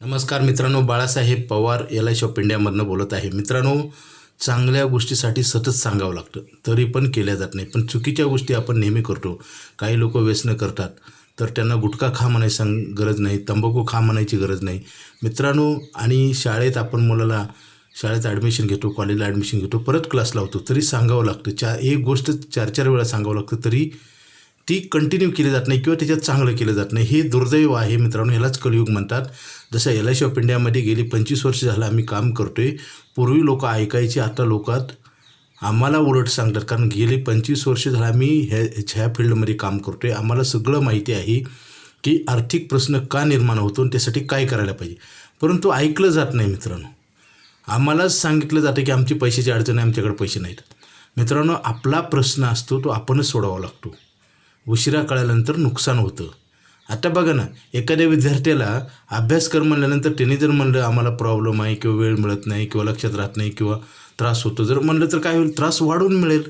नमस्कार मित्रांनो Balasaheb Pawar L I shop इंडियामधनं बोलत आहे. मित्रांनो चांगल्या गोष्टीसाठी सतत सांगावं लागतं. तरी पण केल्या जात नाही. पण चुकीच्या गोष्टी आपण नेहमी करतो. काही लोक व्यसनं करतात. तर त्यांना गुटखा खा म्हणायची सांग गरज नाही. तंबाखू खा म्हणायची गरज नाही. मित्रांनो आणि शाळेत आपण मुलाला शाळेत ॲडमिशन घेतो कॉलेजला ॲडमिशन घेतो परत क्लास लावतो तरी सांगावं लागतं. चार एक गोष्ट चार चार वेळा सांगावं लागतं तरी ती कंटिन्यू केली जात नाही किंवा त्याच्यात चांगलं केलं जात नाही. हे दुर्दैव आहे मित्रांनो यालाच कलयुग म्हणतात. जसं एल आय सी ऑफ इंडियामध्ये गेली पंचवीस वर्ष झालं आम्ही काम करतो आहे पूर्वी लोक ऐकायचे आता लोकात आम्हाला उलट सांगतात. कारण गेली पंचवीस वर्ष झालं आम्ही ह्या ह्या फील्डमध्ये काम करतो आहे आम्हाला सगळं माहिती आहे की आर्थिक प्रश्न का निर्माण होतो आणि त्यासाठी काय करायला पाहिजे. परंतु ऐकलं जात नाही मित्रांनो. आम्हालाच सांगितलं जातं की आमची पैशाची अडचण आहे आमच्याकडे पैसे नाहीत. मित्रांनो आपला प्रश्न असतो तो आपणच सोडावा लागतो. उशिरा कळाल्यानंतर नुकसान होतं. आता बघा ना एखाद्या विद्यार्थ्याला अभ्यास कर म्हणल्यानंतर त्याने जर म्हणलं आम्हाला प्रॉब्लेम आहे किंवा वेळ मिळत नाही किंवा लक्षात राहत नाही किंवा त्रास होतो जर म्हणलं तर काय होईल? त्रास वाढून मिळेल.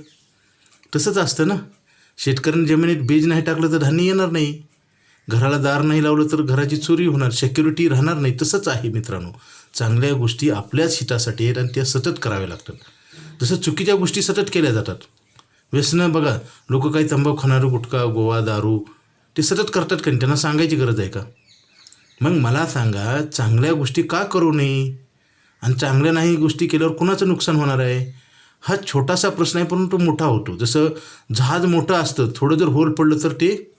तसंच असतं ना. शेतकऱ्याने जमिनीत बीज नाही टाकलं तर धान्य येणार नाही. घराला दार नाही लावलं तर घराची चोरी होणार सेक्युरिटी राहणार नाही. तसंच आहे मित्रांनो. चांगल्या गोष्टी आपल्याच हितासाठी आहेत आणि त्या सतत कराव्या लागतात. जसं चुकीच्या गोष्टी सतत केल्या जातात. व्यसनं बघा. लोक काही तंबाखू खाणारं गुटखा गोवा दारू ते सतत करतात का? त्यांना सांगायची गरज आहे का? मग मला सांगा चांगल्या गोष्टी का करू नये? आणि चांगल्या नाही गोष्टी केल्यावर कुणाचं नुकसान होणार आहे? हा छोटासा प्रश्न आहे परंतु मोठा होतो. जसं जहाज मोठं असतं थोडं जर होल पडलं तर ते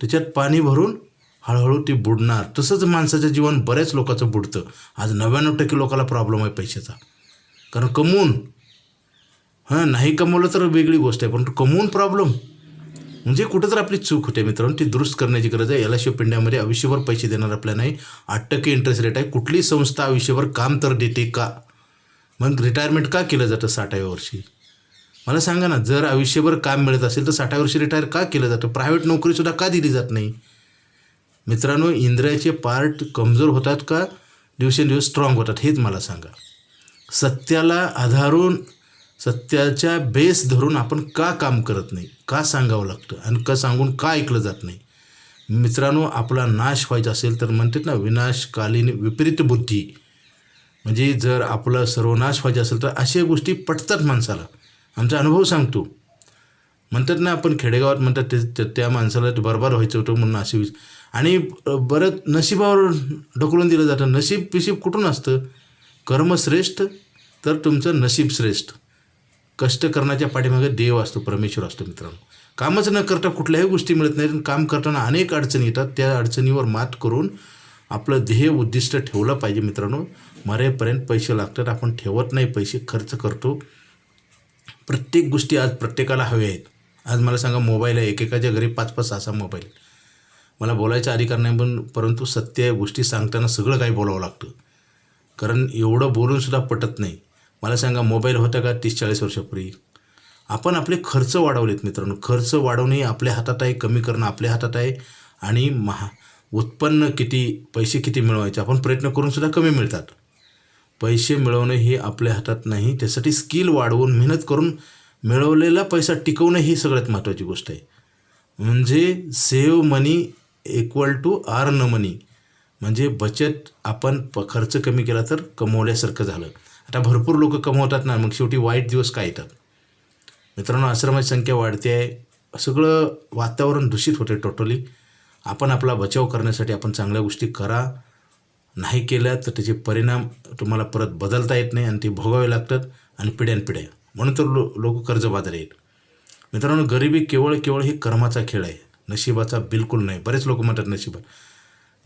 त्याच्यात पाणी भरून हळूहळू ते बुडणार. तसंच माणसाचं जीवन बऱ्याच लोकांचं बुडतं. आज नव्याण्णव टक्के लोकाला प्रॉब्लेम आहे पैशाचा. कारण कमवून हां नाही कमवलं तर वेगळी गोष्ट आहे परंतु कमवून प्रॉब्लेम म्हणजे कुठं तर आपली चूक होते मित्रांनो ती दुरुस्त करण्याची गरज आहे. एल आय ऑफ आयुष्यभर पैसे देणार आपल्या नाही. आठ टक्के इंटरेस्ट रेट आहे. कुठली संस्था आयुष्यभर काम तर देते का? मग रिटायरमेंट का केलं जातं साठाव्या वर्षी? मला सांगा ना जर आयुष्यभर काम मिळत असेल तर साठाव्या वर्षी रिटायर का केलं जातं? प्रायव्हेट नोकरीसुद्धा का दिली जात नाही? मित्रांनो इंद्रियाचे पार्ट कमजोर होतात का? दिवसेंदिवस स्ट्रॉंग होतात हेच मला सांगा. सत्याला आधारून सत्याच्या बेस धरून आपण का काम करत नाही का सांगावं लागतं आणि का सांगून का ऐकलं जात नाही? मित्रांनो आपला नाश व्हायचा असेल तर म्हणतात ना विनाशकालीन विपरीत बुद्धी. म्हणजे जर आपला सर्वनाश व्हायचा असेल तर अशा गोष्टी पटतात माणसाला. आमचा अनुभव सांगतो. म्हणतात ना आपण खेडेगावात म्हणतात ते ते- त्या माणसाला ते बरबाद व्हायचं होतं म्हणून असे विच आणि बरं नशिबावर ढकलून दिलं जातं. नशीब पिशीब कुठून असतं? कर्म श्रेष्ठ तर तुमचं नशीब श्रेष्ठ. कष्ट करण्याच्या पाठीमागे देव असतो परमेश्वर असतो मित्रांनो. कामच न करता कुठल्याही गोष्टी मिळत नाहीत काम करताना अनेक अडचणी येतात. त्या अडचणीवर मात करून आपलं ध्येय उद्दिष्ट ठेवलं पाहिजे मित्रांनो. मरेपर्यंत पैसे लागतात. आपण ठेवत नाही पैसे खर्च करतो. प्रत्येक गोष्टी आज प्रत्येकाला हव्या आहेत. आज मला सांगा मोबाईल आहे. एकेकाच्या घरी पाच पाच सहा सहा मोबाईल. मला बोलायचा अधिकार नाही पण परंतु सत्य गोष्टी सांगताना सगळं काही बोलावं लागतं. कारण एवढं बोलूनसुद्धा पटत नाही. मला सांगा मोबाईल होता का तीस चाळीस वर्षापूर्वी? आपण आपले खर्च वाढवलेत मित्रांनो. खर्च वाढवणे आपल्या हातात आहे कमी करणं आपल्या हातात आहे. आणि महा उत्पन्न किती पैसे किती मिळवायचे आपण प्रयत्न करूनसुद्धा कमी मिळतात. पैसे मिळवणं हे आपल्या हातात नाही त्यासाठी स्किल वाढवून मेहनत करून मिळवलेला पैसा टिकवणं ही सगळ्यात महत्त्वाची गोष्ट आहे. म्हणजे save money equal to earn money म्हणजे बचत आपण प खर्च कमी केला तर कमवल्यासारखं झालं. आता भरपूर लोक कमवतात ना मग शेवटी वाईट दिवस काय येतात? मित्रांनो आश्रमाची संख्या वाढते आहे. सगळं वातावरण दूषित होते टोटली आपण आपला बचाव करण्यासाठी आपण चांगल्या गोष्टी करा. नाही केल्या तर त्याचे परिणाम तुम्हाला परत बदलता येत नाही आणि ते भोगावे लागतात आणि पिढ्यानपिढ्या म्हणून तर लो लोक कर्जबाजार आहेत. मित्रांनो गरिबी केवळ केवळ हे कर्माचा खेळ आहे. नशिबाचा बिलकुल नाही. बरेच लोक म्हणतात नशिबा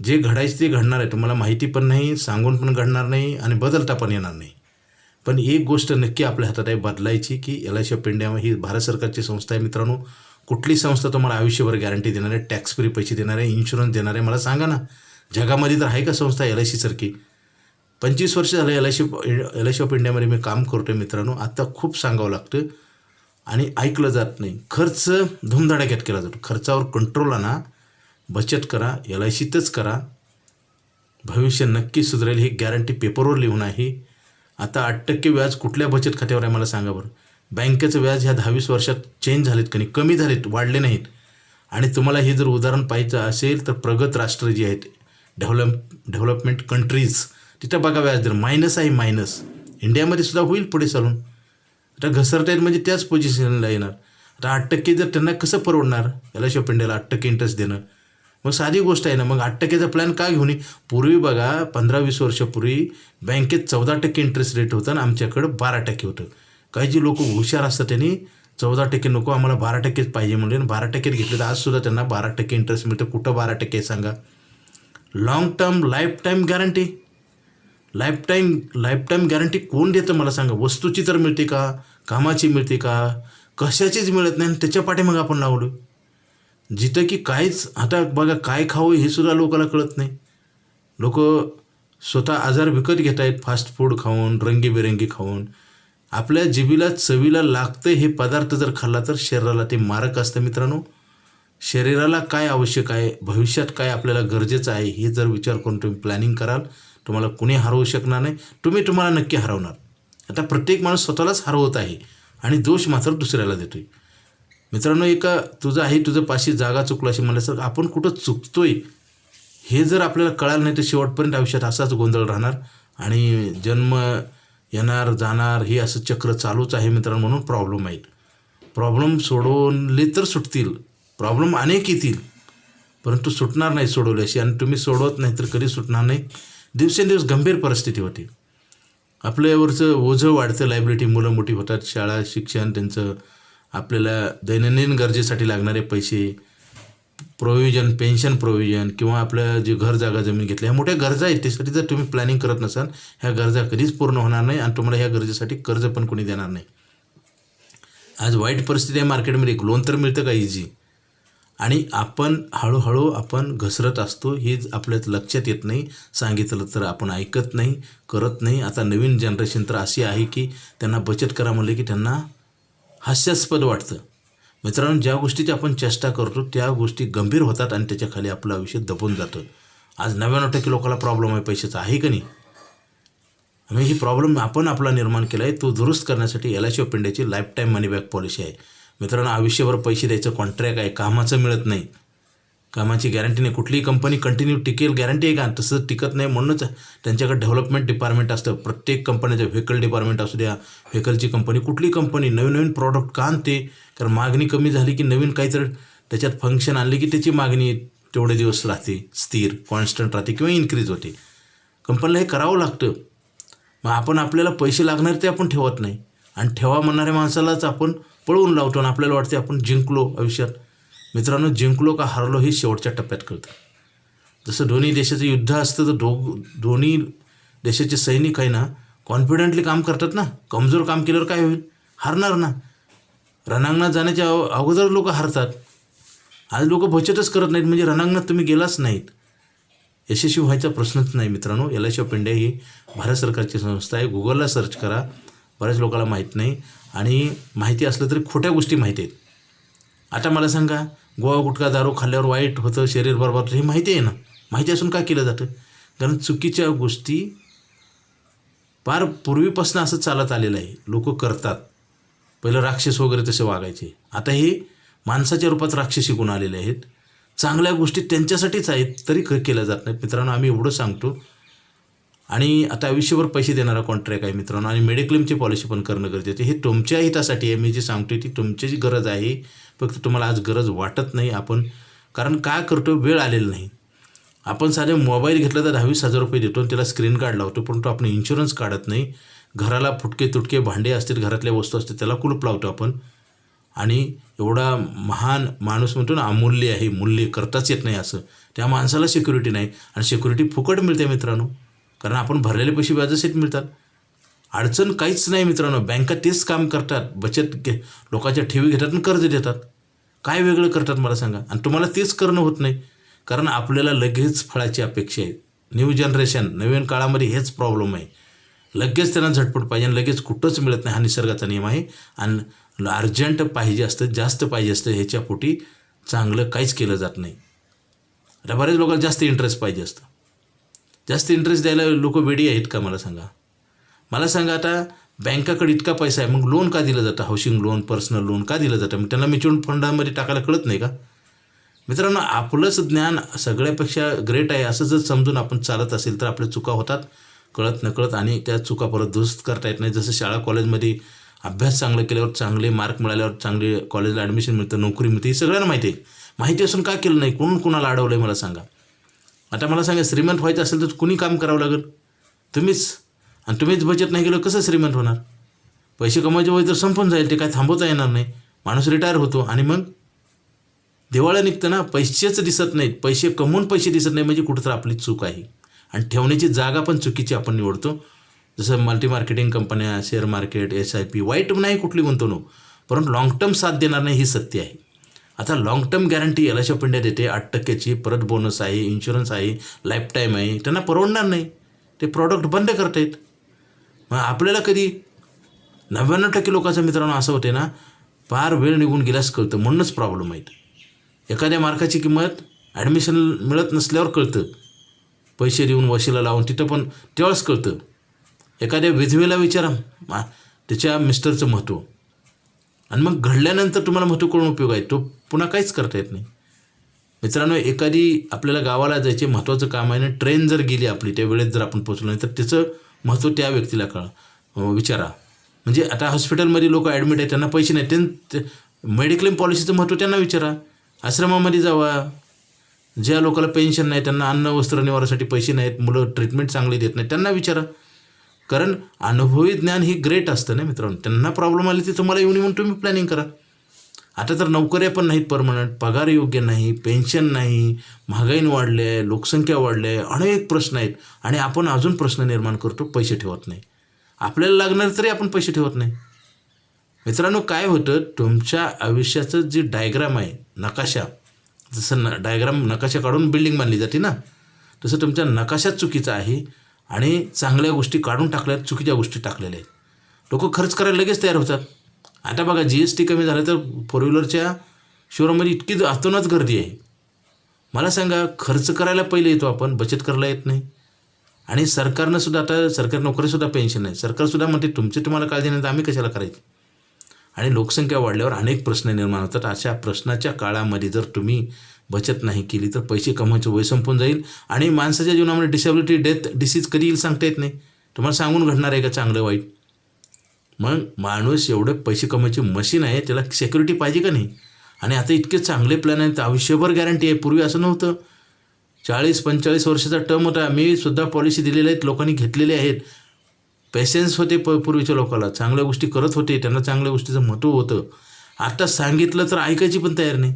जे घडायचं ते घडणार आहे. तुम्हाला माहिती पण नाही सांगून पण घडणार नाही आणि बदलता पण येणार नाही. पण एक गोष्ट नक्की आपल्या हातात आहे बदलायची की L I C of India ही भारत सरकारची संस्था आहे मित्रांनो. कुठली संस्था तुम्हाला आयुष्यभर गॅरंटी देणार आहे टॅक्स फ्री पैसे देणार आहे इन्शुरन्स देणार आहे मला सांगा ना. जगामध्ये तर आहे का संस्था एल आय सीसारखी पंचवीस वर्ष झालं L I C L I C of इंडियामध्ये मी काम करतो आहे मित्रांनो. आत्ता खूप सांगावं लागतं. आणि ऐकलं जात नाही. खर्च धुमधडाक्यात केला जातो. खर्चावर कंट्रोल आणा बचत करा एल आय सीतच करा. भविष्य नक्की सुधरेल ही गॅरंटी पेपरवर लिहून आहे. आता आठ टक्के व्याज कुठल्या बचत खात्यावर आहे मला सांगा बरं. बँकेचं व्याज ह्या दहावीस वर्षात चेंज झालेत का कमी झालेत वाढले नाहीत. आणि तुम्हाला हे जर उदाहरण पाहायचं असेल तर प्रगत राष्ट्र जी आहेत डेव्हलप डेव्हलपमेंट कंट्रीज तिथं बघा व्याजदर मायनस आहे मायनस इंडियामध्ये सुद्धा होईल पुढे चालून. आता घसरता येईल म्हणजे त्याच पोझिशनला येणार. आता आठ टक्के जर त्यांना कसं परवडणार? याला आय इंडियाला आठ टक्के इंटरेस्ट देणं. मग साधी गोष्ट आहे ना मग आठ टक्क्याचा प्लॅन का घेऊन ये? पूर्वी बघा पंधरा वीस वर्षापूर्वी बँकेत चौदा टक्के इंटरेस्ट रेट होता आणि आमच्याकडं बारा टक्के होतं. काही जी लोक हुशार असतात त्यांनी चौदा टक्के नको आम्हाला बारा टक्केच पाहिजे म्हणले आणि बारा टक्केच घेतले तर आजसुद्धा त्यांना बारा टक्के इंटरेस्ट मिळतं. कुठं बारा टक्के सांगा? Long term life time guarantee life time life time guarantee कोण देतं मला सांगा? वस्तूची तर मिळते का? कामाची मिळते का? कशाचीच मिळत नाही आणि त्याच्या मग आपण लावलो जिथं की काहीच आता बघा काय खावं हे सुद्धा लोकांना कळत नाही. लोक स्वतः आजार विकत घेत आहेत फास्ट फूड खाऊन रंगीबेरंगी खाऊन. आपल्या जिबीला चवीला लागतं हे पदार्थ जर खाल्ला तर शरीराला ते मारक असतं मित्रांनो. शरीराला काय आवश्यक आहे भविष्यात काय आपल्याला गरजेचं आहे हे जर विचार करून तुम्ही प्लॅनिंग कराल तुम्हाला कुणी हरवू शकणार नाही. तुम्ही तुम्हाला नक्की हरवणार. आता प्रत्येक माणूस स्वतःलाच हरवत आहे आणि दोष मात्र दुसऱ्याला देतोय. मित्रांनो एका तुझं आहे तुझं पाशी जागा चुकलं अशी म्हणल्यासारखं आपण कुठं चुकतोय हे जर आपल्याला कळालं नाही तर शेवटपर्यंत आयुष्यात असाच गोंधळ राहणार. आणि जन्म येणार जाणार हे असं चक्र चालूच आहे मित्रांनो म्हणून प्रॉब्लेम आहेत. प्रॉब्लेम सोडवले तर सुटतील. प्रॉब्लेम अनेक येतील. परंतु सुटणार नाही सोडवल्याशी. आणि तुम्ही सोडवत नाही तर कधी सुटणार नाही. दिवसेंदिवस गंभीर परिस्थिती होती. आपल्यावरचं ओझं वाढतं. लायब्रिटी मुलं मोठी होतात. शाळा शिक्षण त्यांचं आपल्याला दैनंदिन गरजेसाठी लागणारे पैसे प्रोव्हिजन पेन्शन प्रोव्हिजन किंवा आपलं जे घर जागा जमीन घेतल्या ह्या मोठ्या गरजा आहेत. त्यासाठी जर तुम्ही प्लॅनिंग करत नसाल ह्या गरजा कधीच पूर्ण होणार नाही आणि तुम्हाला ह्या गरजेसाठी कर्ज पण कोणी देणार नाही. आज वाईट परिस्थिती आहे मार्केटमध्ये एक लोन तर मिळतं का इझी आणि आपण हळूहळू आपण घसरत असतो हे आपल्यात लक्षात येत नाही. सांगितलं तर आपण ऐकत नाही करत नाही. आता नवीन जनरेशन तर अशी आहे की त्यांना बचत करा म्हणलं की त्यांना हास्यास्पद वाटतं. मित्रांनो ज्या गोष्टीची आपण चेष्टा करतो त्या गोष्टी गंभीर होतात आणि त्याच्याखाली आपलं आयुष्य दबून जातं. आज नव्याण्णव टक्के लोकांना प्रॉब्लेम आहे पैशाचा आहे का नाही? म्हणजे ही प्रॉब्लेम आपण आपला निर्माण केला आहे तो दुरुस्त करण्यासाठी एल आय सी ऑफ इंडियाची life time money back policy आहे. मित्रांनो आयुष्यभर पैसे द्यायचं कॉन्ट्रॅक्ट आहे कामाचं मिळत नाही. कामाची गॅरंटी नाही. कुठलीही कंपनी कंटिन्यू टिकेल गॅरंटी आहे का? तसं टिकत नाही म्हणूनच त्यांच्याकडे डेव्हलपमेंट डिपार्टमेंट असतं. प्रत्येक कंपनीचं व्हेकल डिपार्टमेंट असू द्या व्हेकलची कंपनी कुठली कंपनी नवीन नवीन प्रॉडक्ट का आणते? कारण मागणी कमी झाली की नवीन काहीतरी त्याच्यात फंक्शन आणले की त्याची मागणी तेवढे दिवस राहते स्थिर कॉन्स्टंट राहते किंवा इन्क्रीज होते. कंपनीला हे करावं लागतं. मग आपण आपल्याला पैसे लागणार ते आपण ठेवत नाही. आणि ठेवा म्हणणाऱ्या माणसालाच आपण पळवून लावतो आणि आपल्याला वाटते आपण जिंकलो आयुष्यात. मित्रांनो जिंकलो का हरलो हे शेवटच्या टप्प्यात कळतं. जसं दोन्ही देशाचं युद्ध असतं तर दो दोन्ही देशाचे सैनिक आहे ना कॉन्फिडेंटली काम करतात ना. कमजोर काम केल्यावर काय होईल? हारणार ना. रणांगणात जाण्याच्या अव अगोदर लोक हारतात. आज लोक बचतच करत नाहीत म्हणजे रणांगणात तुम्ही गेलाच नाहीत. यशस्वी व्हायचा प्रश्नच नाही मित्रांनो. L I C of India ही भारत सरकारची संस्था आहे. गुगलला सर्च करा. बऱ्याच लोकांना माहीत नाही. आणि माहिती असलं तरी खोट्या गोष्टी माहिती आहेत. आता मला सांगा गोवा गुटखा दारू खाल्ल्यावर वाईट होतं शरीर बरोबर हे माहिती आहे ना? माहिती असून काय केलं जातं? कारण चुकीच्या गोष्टी फार पूर्वीपासून असं चालत आलेलं आहे. लोक करतात. पहिलं राक्षस वगैरे तसे वागायचे. आता हे माणसाच्या रूपात राक्षस गुण आलेले आहेत. चांगल्या गोष्टी त्यांच्यासाठीच आहेत तरी क केल्या जात नाही मित्रांनो आम्ही एवढं सांगतो. आणि आता आयुष्यभर पैसे देणारा कॉन्ट्रॅक्ट आहे मित्रांनो. आणि मेडिक्लेमची पॉलिसी पण करणं गरजेचं हे तुमच्या हितासाठी आहे. मी जे सांगतो ती तुमची जी गरज आहे. फक्त तुम्हाला आज गरज वाटत नाही. आपण कारण काय करतो वेळ आलेला नाही. आपण साधे मोबाईल घेतला तर दहावीस हजार रुपये देतो आणि त्याला स्क्रीन कार्ड लावतो परंतु आपण इन्शुरन्स काढत नाही. घराला फुटके तुटके भांडे असतील घरातल्या वस्तू असतील त्याला कुलूप लावतो आपण. आणि एवढा महान माणूस म्हणतो ना अमूल्य आहे मूल्य करताच येत नाही असं. त्या माणसाला सिक्युरिटी नाही. आणि सिक्युरिटी फुकट मिळते मित्रांनो. कारण आपण भरलेले पैसे व्याजासहित मिळतात. अडचण काहीच नाही मित्रांनो. बँका तेच काम करतात. बचत घे लोकांच्या ठेवी घेतात आणि कर्ज देतात. काय वेगळं करतात मला सांगा. आणि तुम्हाला तेच करणं होत नाही. कारण आपल्याला लगेच फळाची अपेक्षा आहे. न्यू जनरेशन नवीन काळामध्ये हेच प्रॉब्लेम आहे. लगेच त्यांना झटपट पाहिजे आणि लगेच कुठंच मिळत नाही. हा निसर्गाचा नियम आहे. आणि अर्जंट पाहिजे असतं जास्त पाहिजे असतं ह्याच्या पोटी चांगलं काहीच केलं जात नाही. आता बऱ्याच लोकांना जास्त इंटरेस्ट पाहिजे असतं. जास्त इंटरेस्ट द्यायला लोक वेडी आहेत का मला सांगा? मला सांगा आता बँकाकडे इतका पैसा आहे मग लोन का दिलं जातं? हाऊसिंग लोन पर्सनल लोन का दिलं जातं? मग त्यांना म्युच्युअल फंडामध्ये टाकायला कळत नाही का? मित्रांनो आपलंच ज्ञान सगळ्यापेक्षा ग्रेट आहे असं जर समजून आपण चालत असेल तर आपल्या चुका होतात. कळत नकळत आणि त्या चुका परत दुरुस्त करता येत नाही. जसं शाळा कॉलेजमध्ये अभ्यास चांगला केल्यावर चांगले मार्क मिळाल्यावर चांगले कॉलेजला ॲडमिशन मिळतं नोकरी मिळते हे सगळ्यांना माहिती आहे. माहिती असून का केलं नाही? कोण कुणाला अडवलं आहे मला सांगा? आता मला सांगा श्रीमंत व्हायचं असेल तर कुणी काम करावं लागेल? तुम्हीच. आणि तुम्हीच बचत नाही केलं कसं श्रीमंत होणार? पैसे कमवायचे वय तर संपून जाईल ते काय थांबवता येणार नाही. माणूस रिटायर होतो आणि मग? दिवाळ्या निघतं ना पैसेच दिसत नाहीत. पैसे कमवून पैसे दिसत नाही म्हणजे कुठं तर आपली चूक आहे. आणि ठेवण्याची जागा पण चुकीची आपण निवडतो. जसं मल्टी मार्केटिंग कंपन्या share market S I P वाईट नाही कुठली गुंतवणूक. परंतु लाँग टर्म साथ देणार नाही ही सत्य आहे. आता long term guarantee L of India देते आठ टक्क्याची परत बोनस आहे इन्शुरन्स आहे लाईफ टाईम आहे. त्यांना परवडणार नाही. ते प्रॉडक्ट बंद करतायत मग आपल्याला कधी? नव्याण्णव टक्के लोकांचं मित्रांनो असं होते ना फार वेळ निघून गेल्यास कळतं. म्हणूनच प्रॉब्लेम आहेत. एखाद्या मार्काची किंमत ॲडमिशन मिळत नसल्यावर कळतं. पैसे देऊन वशीला लावून तिथं पण तेव्हाच कळतं. एखाद्या विधवेला विचारा. मा त्याच्या मिस्टरचं महत्त्व आणि मग घडल्यानंतर तुम्हाला महत्त्व करून उपयोग आहे. तो पुन्हा काहीच करता येत नाही. मित्रांनो एखादी आपल्याला गावाला जायचे महत्त्वाचं काम आहे ना ट्रेन जर गेली आपली त्या वेळेत जर आपण पोचलो नाही तर त्याचं महत्त्व त्या व्यक्तीला कळ. विचारा. म्हणजे आता हॉस्पिटलमध्ये लोक ॲडमिट आहेत त्यांना पैसे नाही त्यां मेडिक्लेम पॉलिसीचं महत्त्व त्यांना विचारा. आश्रमामध्ये जावा. ज्या लोकांना पेन्शन नाही त्यांना अन्न वस्त्र निवारासाठी पैसे नाहीत मुलं ट्रीटमेंट चांगली देत नाही त्यांना विचारा. कारण अनुभवी ज्ञान हे ग्रेट असतं ना मित्रांनो. त्यांना प्रॉब्लेम आले ते तुम्हाला येऊन येऊन तुम्ही प्लॅनिंग करा. आता तर नोकऱ्या पण नाहीत परमनंट पगार योग्य नाही पेन्शन नाही महागाईन वाढले आहे लोकसंख्या वाढली आहे अनेक प्रश्न आहेत. आणि आपण अजून प्रश्न निर्माण करतो पैसे ठेवत नाही. आपल्याला लागणार तरी आपण पैसे ठेवत नाही. मित्रांनो काय होतं? तुमच्या आयुष्याचं जे डायग्राम आहे नकाशा जसं न डायग्राम नकाशा काढून बिल्डिंग बांधली जाते ना? तसं तुमच्या नकाशाच चुकीचा आहे आणि चांगल्या गोष्टी काढून टाकल्या चुकीच्या गोष्टी टाकलेल्या आहेत. लोक खर्च करायला लगेच तयार होतात. आता बघा जी एस टी कमी झालं तर फोर व्हीलरच्या शोरूममध्ये इतकी आतूनच गर्दी आहे. मला सांगा खर्च करायला पहिले येतो आपण बचत करायला येत नाही. आणि सरकारनं सुद्धा आता सरकारी नोकरीसुद्धा पेन्शन आहे. सरकारसुद्धा म्हणते तुमचे तुम्हाला काळजी नाही तर आम्ही कशाला करायची? आणि लोकसंख्या वाढल्यावर अनेक प्रश्न निर्माण होतात. अशा प्रश्नाच्या काळामध्ये जर तुम्ही बचत नाही केली तर पैसे कमवायचं वय संपून जाईल आणि माणसाच्या जीवनामध्ये डिसेबिलिटी डेथ डिसीज कधी येईल सांगता येत नाही. तुम्हाला सांगून घडणार आहे का चांगलं वाईट? मग माणूस एवढं पैसे कमवायची मशीन आहे त्याला सेक्युरिटी पाहिजे का नाही? आणि आता इतके चांगले प्लॅन आहेत आयुष्यभर गॅरंटी आहे. पूर्वी असं नव्हतं. चाळीस पंचेचाळीस वर्षाचा टर्म होता. मी सुद्धा पॉलिसी दिलेल्या आहेत लोकांनी घेतलेले आहेत. पेशन्स होते प पूर्वीच्या लोकांना चांगल्या गोष्टी करत होते. त्यांना चांगल्या गोष्टीचं महत्त्व होतं. आता सांगितलं तर ऐकायची पण तयार नाही.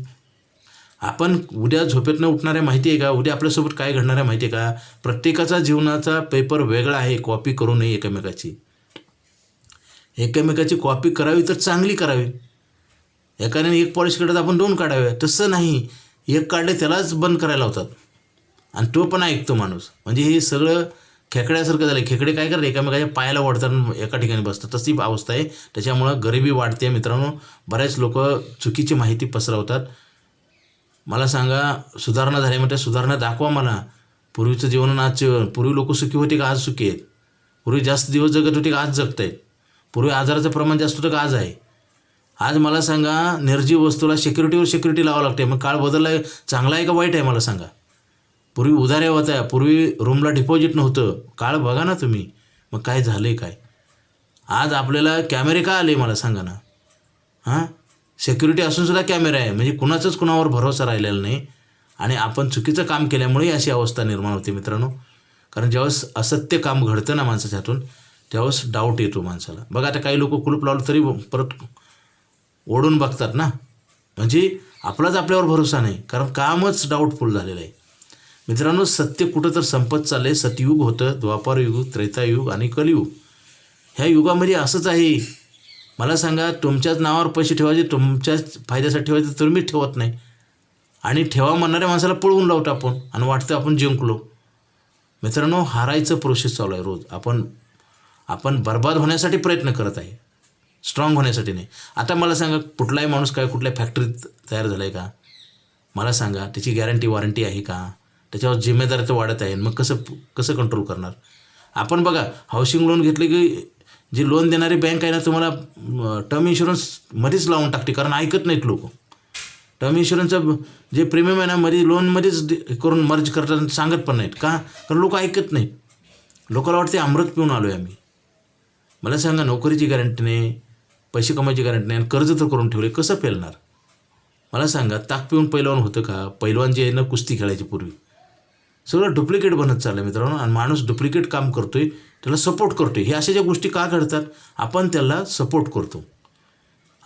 आपण उद्या झोपेतनं उठणाऱ्या माहिती आहे का? उद्या आपल्यासोबत काय घडणार आहे माहिती आहे का? प्रत्येकाचा जीवनाचा पेपर वेगळा आहे. कॉपी करू नये एकमेकाची. एकमेकाची कॉपी करावी तर चांगली करावी. एकाने एक पॉलिश काढत आपण दोन काढावे. तसं नाही. एक काढले त्यालाच बंद करायला होतात आणि तो पण ऐकतो माणूस. म्हणजे हे सगळं खेकड्यासारखं झालं खेकडे काय करतात? एकामेकाच्या पायाला वाढतात एका ठिकाणी बसतात. तशी अवस्था आहे. त्याच्यामुळं गरिबी वाढते मित्रांनो. बऱ्याच लोक चुकीची माहिती पसरवतात. मला सांगा सुधारणा झाली म्हणजे सुधारणा दाखवा मला. पूर्वीचं जीवन आणि आजचं जीवन पूर्वी लोक सुखी होते का? आज सुखी आहेत. पूर्वी जास्त दिवस जगत होते का? आज जगत आहेत पूर्वी आजाराचं प्रमाण जास्त होतं का आज आहे? आज मला सांगा निर्जीव वस्तूला सिक्युरिटीवर सिक्युरिटी लावावं लागते मग काळ बदलला आहे चांगला आहे का वाईट आहे मला सांगा? पूर्वी उधाऱ्या होत्या पूर्वी रूमला डिपॉझिट नव्हतं. काळ बघा ना तुम्ही. मग काय झालं आहे काय? आज आपल्याला कॅमेरे का आले मला सांगा ना? हां? सिक्युरिटी असूनसुद्धा कॅमेरा आहे. म्हणजे कुणाचाच कुणावर भरोसा राहिलेला नाही. आणि आपण चुकीचं काम केल्यामुळे अशी अवस्था निर्माण होते मित्रांनो. कारण ज्यावेळेस असत्य काम घडतं ना माणसाच्या हातून त्यावेळेस डाऊट येतो माणसाला. बघा आता काही लोक कुलूप लावलं तरी परत ओढून बघतात ना. म्हणजे आपलाच आपल्यावर भरोसा नाही. कारण कामच डाऊटफुल झालेलं आहे. मित्रांनो सत्य कुठं तर संपत चाललं आहे सतयुग होतं द्वापार युग त्रेतायुग आणि कलियुग. ह्या युगामध्ये असंच आहे. मला सांगा तुमच्याच नावावर पैसे ठेवायचे तुमच्याच फायद्यासाठी ठेवायचे तर मी ठेवत नाही. आणि ठेवा म्हणणाऱ्या माणसाला पळवून लावतो आपण आणि वाटतं आपण जिंकलो. मित्रांनो हारायचं प्रोसेस चालू आहे रोज. आपण आपण बर्बाद होण्यासाठी प्रयत्न करत आहे. स्ट्रॉंग होण्यासाठी नाही. आता मला सांगा कुठलाही माणूस काय कुठल्या फॅक्टरीत तयार झाला आहे का? मला सांगा त्याची गॅरंटी वॉरंटी आहे का? त्याच्यावर जिम्मेदारी तर वाढत आहे मग कसं कसं कंट्रोल करणार? आपण बघा हाऊसिंग लोन घेतले की जी लोन देणारी बँक आहे ना तुम्हाला टर्म इन्शुरन्समध्येच लावून टाकते कारण ऐकत नाहीत लोक. टर्म इन्शुरन्सचं जे प्रीमियम आहे ना मध्ये लोनमध्येच करून मर्ज करतात सांगत पण नाहीत. का? कारण लोक ऐकत नाहीत. लोकांना वाटते अमृत पिऊन आलो आहे आम्ही. मला सांगा नोकरीची गॅरंटी नाही पैसे कमायची गॅरंटी नाही आणि कर्ज तर करून ठेवले कसं पेलणार? मला सांगा ताक पिऊन पैलवान होतं का? पैलवान जे आहे ना कुस्ती खेळायची पूर्वी. सगळं डुप्लिकेट बनत चाललं आहे मित्रांनो आणि माणूस डुप्लिकेट काम करतो आहे त्याला सपोर्ट करतो आहे हे अशा ज्या गोष्टी का घडतात? आपण त्याला सपोर्ट करतो.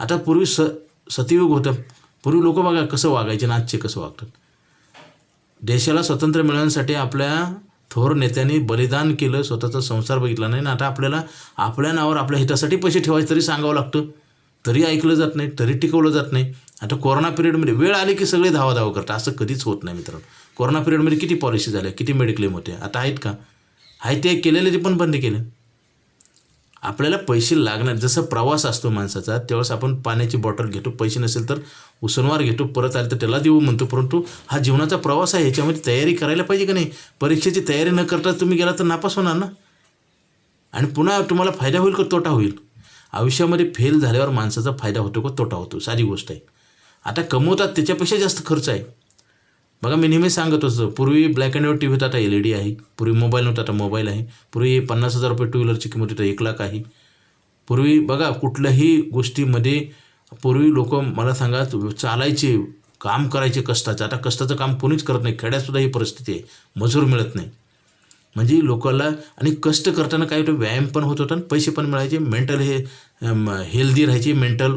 आता पूर्वी स सतयुग होतं. पूर्वी लोक बघा कसं वागायचे आणि आजचे कसं वागतात. देशाला स्वातंत्र्य मिळवण्यासाठी आपल्या थोर नेत्यांनी बलिदान केलं स्वतःचा संसार बघितला नाही. ना आता आपल्याला आपल्या नावावर आपल्या हितासाठी पैसे ठेवायचे तरी सांगावं लागतं. तरी ऐकलं जात नाही तरी टिकवलं जात नाही. आता कोरोना पिरियडमध्ये वेळ आली की सगळे धावाधाव करतात. असं कधीच होत नाही मित्रांनो. कोरोना पिरियडमध्ये किती पॉलिसी झाल्या? किती मेडिक्लेम होते? आता आहेत का? आहे ते केलेले ते पण बंद केलं. आपल्याला पैसे लागणार. जसं प्रवास असतो माणसाचा त्यावेळेस आपण पाण्याची बॉटल घेतो. पैसे नसेल तर उसनवार घेतो परत आले तर त्याला देऊ म्हणतो. परंतु हा जीवनाचा प्रवास आहे याच्यामध्ये तयारी करायला पाहिजे का नाही? परीक्षेची तयारी न करता तुम्ही गेला तर नापास होणार ना? आणि पुन्हा तुम्हाला फायदा होईल का तोटा होईल? आयुष्यामध्ये फेल झाल्यावर माणसाचा फायदा होतो का तोटा होतो? साधी गोष्ट आहे. आता कमवतात त्याच्यापेक्षा जास्त खर्च आहे. बघा मी नेहमी सांगत असतो पूर्वी black and white T V आता एल ई डी आहे पूर्वी मोबाईल नव्हता आता मोबाईल आहे. पूर्वी पन्नास हजार रुपये टू व्हीलरची किंमत होती एक लाख आहे. पूर्वी बघा कुठल्याही गोष्टीमध्ये पूर्वी लोक मला सांगा चालायचे काम करायचे कष्टाचं. आता कष्टाचं काम कोणीच करत नाही. खेड्यातसुद्धा ही परिस्थिती आहे. मजूर मिळत नाही. म्हणजे लोकांना आणि कष्ट करताना काही व्यायाम पण होत होता आणि पैसे पण मिळायचे. मेंटल हे हेल्दी राहायची मेंटल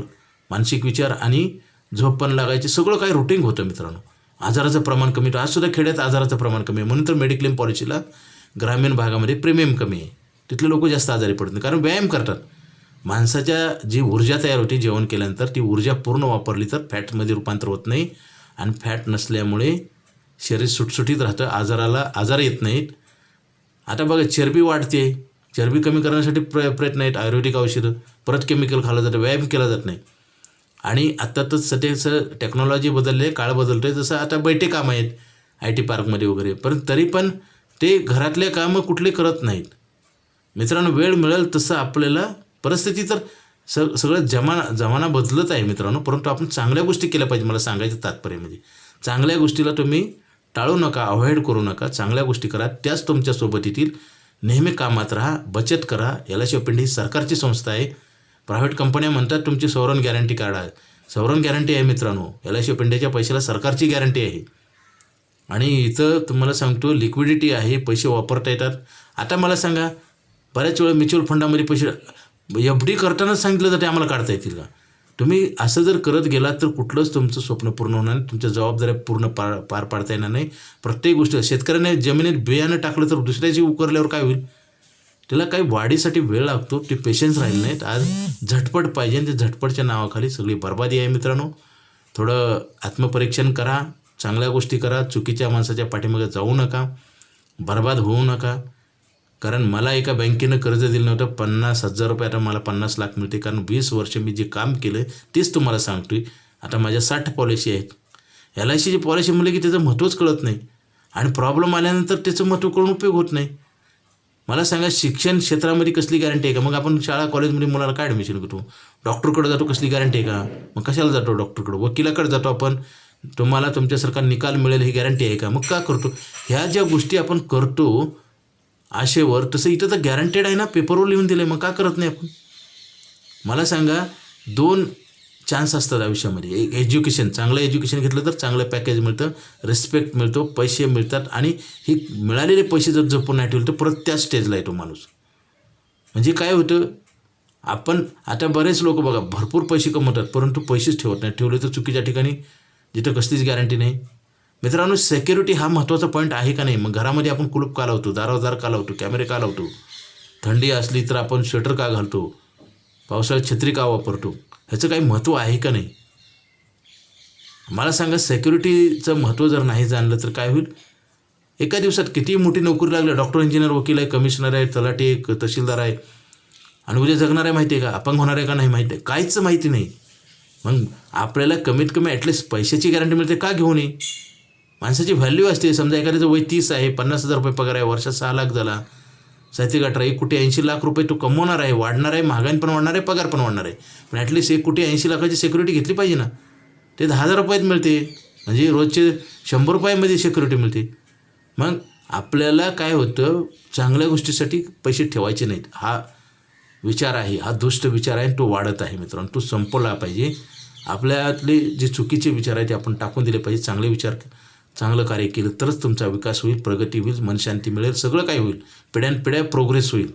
मानसिक विचार आणि झोप पण लागायची. सगळं काही रुटीन होतं मित्रांनो. आजाराचं प्रमाण कमी होतं. आजसुद्धा खेड्यात आजाराचं प्रमाण कमी आहे. म्हणून तर मेडिक्लेम पॉलिसीला ग्रामीण भागामध्ये प्रीमियम कमी आहे. तिथले लोक जास्त आजारी पडत नाही. कारण व्यायाम करतात. माणसाच्या जी ऊर्जा तयार होते जेवण केल्यानंतर ती ऊर्जा पूर्ण वापरली तर फॅटमध्ये रूपांतर होत नाही आणि फॅट नसल्यामुळे शरीर सुटसुटीत राहतं आजाराला आजार येत नाहीत. आता बघा चरबी वाढते. चरबी कमी करण्यासाठी प्र प्रयत्न आहेत आयुर्वेदिक औषधं. परत केमिकल खाल्लं जातं व्यायाम केला जात नाही. आणि आत्ता तर सध्याचं टेक्नॉलॉजी बदलले काळ बदलतो आहे जसं आता बैठे कामं आहेत आय टी पार्कमध्ये वगैरे. पण तरी पण ते घरातले कामं कुठले करत नाहीत. मित्रांनो वेळ मिळेल तसं आपल्याला परिस्थिती तर स सगळं जमाना जमाना बदलत आहे मित्रांनो. परंतु आपण चांगल्या गोष्टी केल्या पाहिजे मला सांगायचं तात्पर्य म्हणजे. चांगल्या गोष्टीला तुम्ही टाळू नका अवॉइड करू नका. चांगल्या गोष्टी करा त्याच तुमच्यासोबत येतील. नेहमी कामात राहा बचत करा. याला शिवपिंडी ही सरकारची संस्था आहे. प्रायव्हेट कंपन्या म्हणतात तुमची सवरण गॅरंटी कार्ड आहे. सवरण गॅरंटी आहे मित्रांनो. याला शिवपिंडीच्या पैशाला सरकारची गॅरंटी आहे. आणि इथं तुम्हाला सांगतो लिक्विडिटी आहे पैसे वापरता येतात. आता मला सांगा बऱ्याच वेळा म्युच्युअल फंडामध्ये पैसे एफ डी करतानाच सांगितलं जाते आम्हाला काढता येतील का? तुम्ही असं जर करत गेलात तर कुठलंच तुमचं स्वप्न पूर्ण होणार नाही तुमच्या जबाबदाऱ्या पूर्ण पार पार पाडता येणार नाही. प्रत्येक गोष्ट शेतकऱ्याने जमिनीत बियाणं टाकलं तर दुसऱ्याची उकरल्यावर काय होईल? त्याला काही वाढीसाठी वेळ लागतो ते पेशन्स राहिले नाहीत. आज झटपट पाहिजे आणि ते झटपटच्या नावाखाली सगळी बर्बादी आहे मित्रांनो. थोडं आत्मपरीक्षण करा चांगल्या गोष्टी करा चुकीच्या माणसाच्या पाठीमागे जाऊ नका बर्बाद होऊ नका. कारण मला एका बँकेनं कर्ज दिलं नव्हतं. पन्नास हजार रुपये आता मला पन्नास लाख मिळते. कारण वीस वर्ष मी जे काम केलं तेच तुम्हाला सांगतो आता माझ्या साठ पॉलिसी आहेत. एल आय सीची पॉलिसी म्हणलं की त्याचं महत्त्वच कळत नाही. आणि प्रॉब्लेम आल्यानंतर त्याचं महत्त्व कळून उपयोग होत नाही. मला सांगा शिक्षण क्षेत्रामध्ये कसली गॅरंटी आहे का? मग आपण शाळा कॉलेजमध्ये मुलाला काय ॲडमिशन घेतो? डॉक्टरकडे जातो कसली गॅरंटी आहे का? मग कशाला जातो डॉक्टरकडे वकिलाकडे जातो आपण. तुम्हाला तुमच्यासारखा निकाल मिळेल ही गॅरंटी आहे का? मग का करतो? ह्या ज्या गोष्टी आपण करतो आशेवर तसं इथं तर गॅरंटेड आहे ना पेपरवर लिहून दिलं मग का करत नाही आपण? मला सांगा दोन चान्स असतात आयुष्यामध्ये. एक एज्युकेशन चांगलं एज्युकेशन घेतलं तर चांगलं पॅकेज मिळतं रिस्पेक्ट मिळतो पैसे मिळतात आणि ही मिळालेले पैसे जर जपून नाही ठेवले तर परत त्याच स्टेजला येतो माणूस. म्हणजे काय होतं आपण आता बरेच लोक बघा भरपूर पैसे कमवतात परंतु पैसेच ठेवत नाही ठेवले तर चुकीच्या ठिकाणी जिथं कसलीच गॅरंटी नाही. मित्रांनो सेक्युरिटी हा महत्त्वाचा पॉईंट आहे का नाही? मग घरामध्ये आपण कुलूप का लावतो? दारावदार का लावतो? कॅमेरे का लावतो? थंडी असली तर आपण स्वेटर का घालतो? पावसाळ्यात छत्री का वापरतो? ह्याचं काही महत्त्व आहे का नाही? मला सांगा सेक्युरिटीचं महत्त्व जर नाही जाणलं तर काय होईल? एका दिवसात किती मोठी नोकरी लागली डॉक्टर इंजिनियर वकील आहे कमिशनर आहे तलाठी आहे तहसीलदार आहे आणि उद्या जगणार आहे माहिती आहे का? अपंग होणार आहे का नाही माहिती आहे? काहीच माहिती नाही. मग आपल्याला कमीत कमी ॲटलिस्ट पैशाची गॅरंटी मिळते का घेऊ नये माणसाची व्हॅल्यू असते. समजा एखाद्याचं वय तीस आहे पन्नास हजार रुपये पगार आहे वर्षात सहा लाख झाला. साहित्य अठरा एक कोटी ऐंशी लाख रुपये तो कमवणार आहे वाढणार आहे महागाई पण वाढणार आहे पगार पण वाढणार आहे. पण ॲटलिस्ट एक कोटी ऐंशी लाखाची सिक्युरिटी घेतली पाहिजे ना. ते दहा हजार रुपयात मिळते. म्हणजे रोजचे शंभर रुपयामध्ये सिक्युरिटी मिळते. मग आपल्याला काय होतं? चांगल्या गोष्टीसाठी पैसे ठेवायचे नाहीत. हा विचार आहे हा दुष्ट विचार आहे तो वाढत आहे मित्रांनो. तो संपवला पाहिजे. आपल्यातले जे चुकीचे विचार आहेत ते आपण टाकून दिले पाहिजे. चांगले विचार चांगलं कार्य केलं तरच तुमचा विकास होईल प्रगती होईल मनशांती मिळेल सगळं काही होईल. पिढ्यानपिढ्या प्रोग्रेस होईल.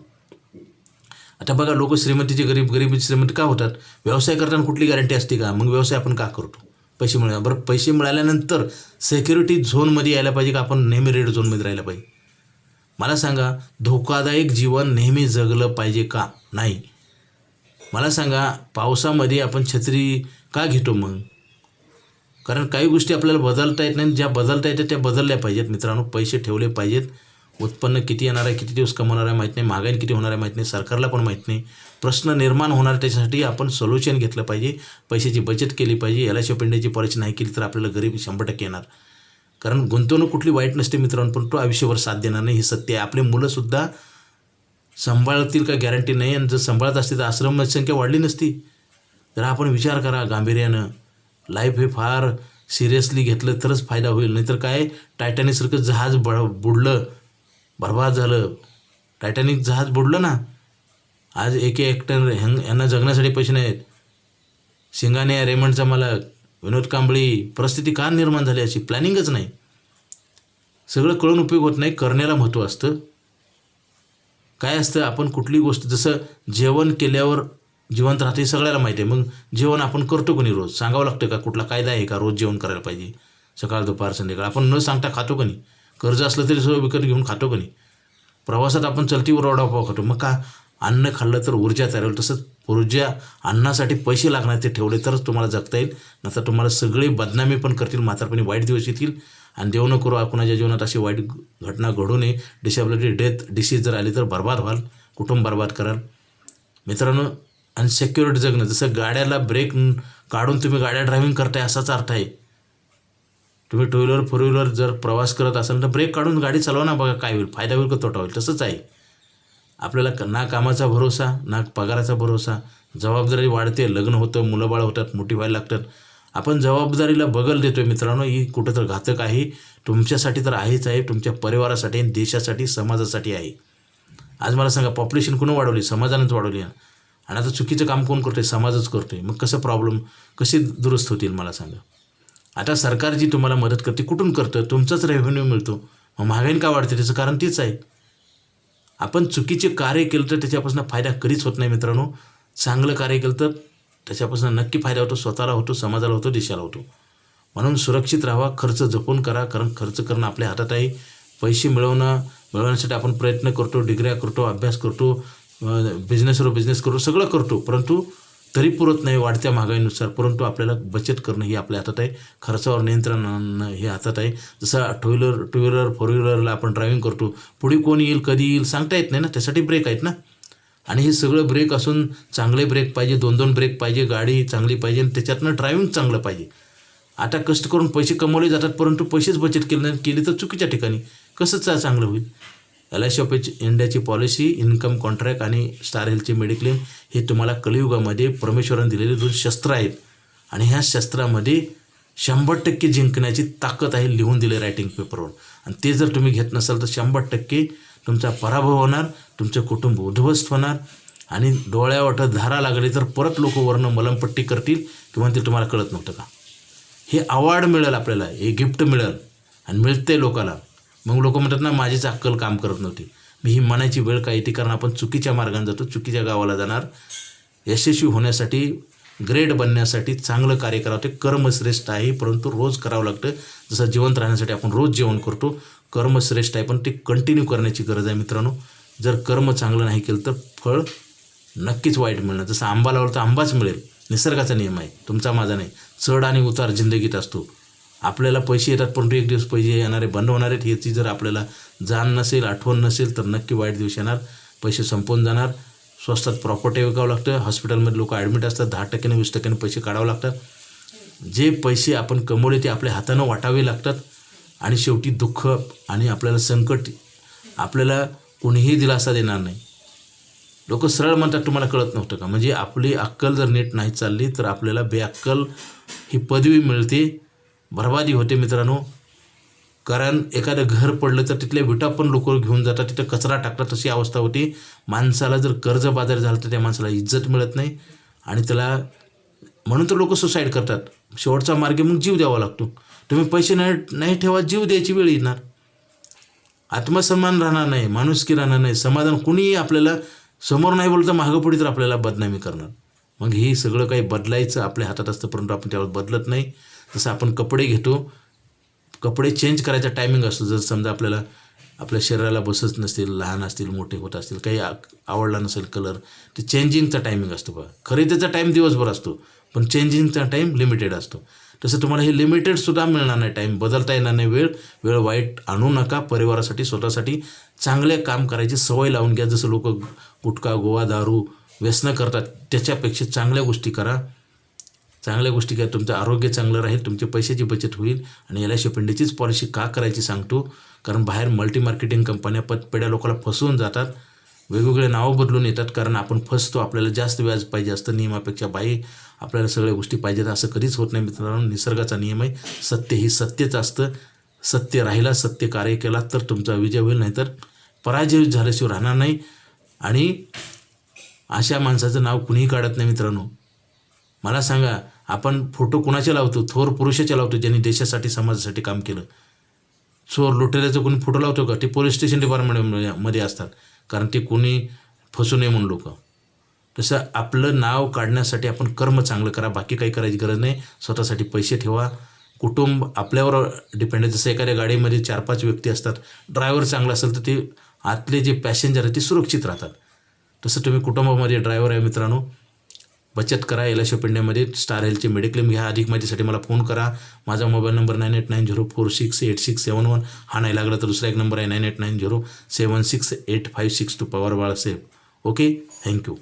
आता बघा लोक श्रीमंतीचे गरीब गरीब श्रीमंत का होतात? व्यवसाय करताना कुठली गॅरंटी असते का? मग व्यवसाय आपण का करतो? पैसे मिळा बरं पैसे मिळाल्यानंतर सेक्युरिटी झोनमध्ये यायला पाहिजे का? आपण नेहमी रेड झोनमध्ये राहायला पाहिजे. मला सांगा धोकादायक जीवन नेहमी जगलं पाहिजे का? नाही. मला सांगा पावसामध्ये आपण छत्री का घेतो मग? कारण काही गोष्टी आपल्याला बदलता येत नाही ज्या बदलता येतात त्या बदलल्या पाहिजेत. मित्रांनो पैसे ठेवले पाहिजेत. उत्पन्न किती येणार आहे किती दिवस कमवणार आहे माहीत नाही. महागाई किती होणार आहे माहीत नाही. सरकारला पण माहीत नाही. प्रश्न निर्माण होणार त्याच्यासाठी आपण सोल्युशन घेतलं पाहिजे. पैशाची बचत केली पाहिजे. याला शिवपिंड्याची पॉलिसी नाही केली तर आपल्याला गरीब शंभर टक्के येणार. कारण गुंतवणूक कुठली वाईट नसते मित्रांनो पण तो आयुष्यभर साथ देणार नाही. हे सत्य आहे. आपले मुलंसुद्धा सांभाळतील का गॅरंटी नाही. आणि जर सांभाळत असते तर आश्रमसंख्या वाढली नसती. तर आपण विचार करा गांभीर्यानं. लाईफ हे फार सिरियसली घेतलं तरच फायदा होईल. नाहीतर काय? टायटॅनिकसारखं जहाज ब बुडलं बर्बाद झालं. टायटॅनिक जहाज बुडलं ना आज एके ॲक्टर ह्यां यांना जगण्यासाठी पैसे नाहीत. शिंगाणे रेमंडचा मालक विनोद कांबळी परिस्थिती का निर्माण झाली अशी? प्लॅनिंगच नाही. सगळं कळून उपयोग होत नाही करण्याला महत्त्व असतं. काय असतं? आपण कुठली गोष्ट जसं जेवण केल्यावर जिवंत राहते हे सगळ्याला माहिती आहे. मग जेवण आपण करतो कोणी रोज? सांगावं लागतं का? कुठला कायदा आहे का? रोज जेवण करायला पाहिजे. सकाळ दुपार संध्याकाळ. आपण न सांगता खातो का नाही? कर्ज असलं तरी सगळं विकत घेऊन खातो का नाही? प्रवासात आपण चलती वडापाव खातो. मग का? अन्न खाल्लं तर ऊर्जा तयार होईल. तसंच ऊर्जा अन्नासाठी पैसे लागणार ते ठेवले तरच तुम्हाला जगता येईल. नंतर तुम्हाला सगळे बदनामी पण करतील म्हातारपणी वाईट दिवस येतील. आणि देव न करू कुणाच्या जीवनात अशी वाईट घटना घडू नये. डिसेबिलिटी डेथ डिसीज जर आली तर बर्बाद व्हाल. कुटुंब बर्बाद कराल. मित्रांनो अनसेक्युर्ड जगणं जसं गाड्याला ब्रेक काढून तुम्ही गाड्या ड्रायव्हिंग करताय असाच अर्थ आहे. तुम्ही टू व्हीलर फोर व्हीलर जर प्रवास करत असाल तर ब्रेक काढून गाडी चालवा ना बघा काय होईल. फायदा होईल का तोटा होईल. तसंच आहे. आपल्याला ना कामाचा भरोसा ना पगाराचा भरोसा. जबाबदारी वाढते लग्न होतं मुलं बाळ होतात मोठी व्हायला लागतात. आपण जबाबदारीला बगल देतोय मित्रांनो ही कुठं तर घातक आहे. तुमच्यासाठी तर आहेच आहे तुमच्या परिवारासाठी आणि देशासाठी समाजासाठी आहे. आज मला सांगा पॉप्युलेशन कुणी वाढवली? समाजानंच वाढवली आणि आता चुकीचं काम कोण करतोय? समाजच करतोय. मग कसं प्रॉब्लेम कसे दुरुस्त होतील मला सांगा. आता सरकार जी तुम्हाला मदत करते कुठून करतं? तुमचाच रेव्हेन्यू मिळतो. मग महागाई का वाढते? त्याचं कारण तेच आहे. आपण चुकीचे कार्य केलं तर त्याच्यापासून फायदा कधीच होत नाही मित्रांनो. चांगलं कार्य केलं तर त्याच्यापासून नक्की फायदा होतो. स्वतःला होतो समाजाला होतो देशाला होतो. म्हणून सुरक्षित राहा खर्च जपून करा कारण खर्च करणं आपल्या हातात आहे. पैसे मिळवणं मिळवण्यासाठी आपण प्रयत्न करतो डिग्र्या करतो अभ्यास करतो. बिझनेसवर बिझनेस करू सगळं करतो. परंतु तरी पुरत नाही वाढत्या महागाईनुसार. परंतु आपल्याला बचत करणं ही आपल्या हातात आहे. खर्चावर नियंत्रण आणणं हे हातात आहे. जसं two wheeler two wheeler four व्हीलरला आपण ड्रायव्हिंग करतो. पुढे कोण येईल कधी येईल सांगता येत नाही ना. त्यासाठी ब्रेक आहेत ना. आणि हे सगळं ब्रेक असून चांगले ब्रेक पाहिजे दोन दोन ब्रेक पाहिजे गाडी चांगली पाहिजे आणि त्याच्यातनं ड्रायव्हिंग चांगलं पाहिजे. आता कष्ट करून पैसे कमवले जातात परंतु पैसेच बचत केली नाही. केली तर चुकीच्या ठिकाणी. कसं चा चांगलं होईल? L I C of H इंडियाची पॉलिसी इन्कम कॉन्ट्रॅक्ट आणि स्टार हेल्थची मेडिक्लेम हे तुम्हाला कलियुगामध्ये परमेश्वराने दिलेले दोन शस्त्र आहेत. आणि ह्या शस्त्रामध्ये शंभर टक्के जिंकण्याची ताकद आहे लिहून दिले रायटिंग पेपरवर आणि ते जर तुम्ही घेत नसाल तर शंभर टक्के तुमचा पराभव होणार तुमचं कुटुंब उद्ध्वस्त होणार आणि डोळ्यावाटं धारा लागली तर परत लोक वरनं मलमपट्टी करतील किंवा ते तुम्हाला कळत नव्हतं का? हे अवॉर्ड मिळेल आपल्याला हे गिफ्ट मिळेल आणि मिळते लोकाला. मग लोक म्हणतात ना माझीच अक्कल काम करत नव्हती. मी ही म्हणायची वेळ काय येते कारण आपण चुकीच्या मार्गाने जातो चुकीच्या गावाला जाणार. यशस्वी होण्यासाठी ग्रेड बनण्यासाठी चांगलं कार्य करावं ते कर्मश्रेष्ठ आहे परंतु रोज करावं लागतं. जसं जिवंत राहण्यासाठी आपण रोज जेवण करतो कर्मश्रेष्ठ आहे पण ते कंटिन्यू करण्याची गरज आहे मित्रांनो. जर कर्म चांगलं नाही केलं तर फळ नक्कीच वाईट मिळणार. जसं आंबा लावलं तर आंबाच मिळेल. निसर्गाचा नियम आहे तुमचा माझा नाही. चढ आणि उतार जिंदगीत असतो. आपल्याला पैसे येतात परंतु एक दिवस पैसे येणारे बंद होणार आहेत. याची जर आपल्याला जाण नसेल आठवण नसेल तर नक्की वाईट दिवस येणार. पैसे संपून जाणार. स्वस्तात प्रॉपर्टी विकावं लागतं. हॉस्पिटलमध्ये लोक ॲडमिट असतात. दहा टक्क्याने वीस टक्क्याने पैसे काढावे लागतात. जे पैसे आपण कमवले ते आपल्या हातानं वाटावे लागतात. आणि शेवटी दुःख आणि आपल्याला संकट आपल्याला कोणीही दिलासा देणार नाही. लोक सरळ म्हणतात तुम्हाला कळत नव्हतं का? म्हणजे आपली अक्कल जर नीट नाही चालली तर आपल्याला बेअक्कल ही पदवी मिळते. बर्बादी होते मित्रांनो. कारण एखादं घर पडलं तर तिथल्या विटा पण लोक घेऊन जातात. तिथं कचरा टाकतात तशी अवस्था होती. माणसाला जर कर्ज बाजार झालं तर त्या माणसाला इज्जत मिळत नाही. आणि त्याला म्हणून तर लोक सुसाईड करतात. शेवटचा मार्ग मग जीव द्यावा लागतो. तुम्ही पैसे नाही नाही ठेवा जीव द्यायची वेळ येणार. आत्मसन्मान राहणार नाही माणुसकी राहणार नाही. समाधान कुणीही आपल्याला समोर नाही बोलतं मागं पुढे तर आपल्याला बदनामी करणार. मग हे सगळं काही बदलायचं आपल्या हातात असतं परंतु आपण त्यावर बदलत नाही. जसं आपण कपडे घेतो कपडे चेंज करायचा टायमिंग असतो. जर समजा आपल्याला आपल्या शरीराला बसत नसतील लहान असतील मोठे होत असतील काही आ- आवडला नसेल कलर ते चेंजिंगचा टायमिंग असतो बघा. खरेदीचा टाईम दिवसभर असतो पण चेंजिंगचा टाईम लिमिटेड असतो. तसं तुम्हाला हे लिमिटेडसुद्धा मिळणार नाही टाईम बदलता येणार नाही वेळ. वेळ वाईट आणू नका. परिवारासाठी स्वतःसाठी चांगले काम करायची सवय लावून घ्या. जसं लोक गुटखा गोवा दारू व्यसनं करतात. त्याच्यापेक्षा चांगल्या गोष्टी करा. चांगल्या गोष्टी करा. तुमचं आरोग्य चांगलं राहील. तुमच्या पैशाची बचत होईल. आणि एल आय पिंडीचीच पॉलिसी का करायची सांगतो? कारण बाहेर मल्टी मार्केटिंग कंपन्या पतपेढ्या लोकांना फसवून जातात. वेगवेगळे नावं बदलून येतात. कारण आपण फसतो. आपल्याला जास्त व्याज पाहिजे. असतं नियमापेक्षा बाई आपल्याला सगळ्या गोष्टी पाहिजेत. असं कधीच होत नाही मित्रांनो. निसर्गाचा नियम आहे. सत्य ही सत्यच असतं. सत्य राहिला सत्य कार्य केला तर तुमचा विजय होईल. नाहीतर पराजय झाल्याशिवाय राहणार नाही. आणि अशा माणसाचं नाव कुणीही काढत नाही मित्रांनो. मला सांगा आपण फोटो कुणाचे लावतो? थोर पुरुषाचे लावतो ज्यांनी देशासाठी समाजासाठी काम केलं. चोर लुटेऱ्याचं कोणी फोटो लावतो का? ते पोलीस स्टेशन डिपार्टमेंटमध्ये असतात. कारण ते कोणी फसू नये म्हणून लोक. तसं आपलं नाव काढण्यासाठी आपण कर्म चांगलं करा बाकी काही करायची गरज नाही. स्वतःसाठी पैसे ठेवा. कुटुंब आपल्यावर डिपेंड आहे. जसं एखाद्या गाडीमध्ये चार पाच व्यक्ती असतात ड्रायव्हर चांगला असेल तर ते आतले जे पॅसेंजर आहेत ते सुरक्षित राहतात. तसं तुम्ही कुटुंबामध्ये ड्रायव्हर आहे मित्रांनो. बचत करा एल पिंड्यामध्ये स्टार हेल्थचे मेडिक्लेम घ्या. अधिक माहितीसाठी मला फोन करा. माझा mobile number nine eight nine zero four six eight six seven one हा नाही लागला तर दुसरा एक नंबर आहे nine eight nine zero seven six eight five six two power Balasaheb. Okay thank you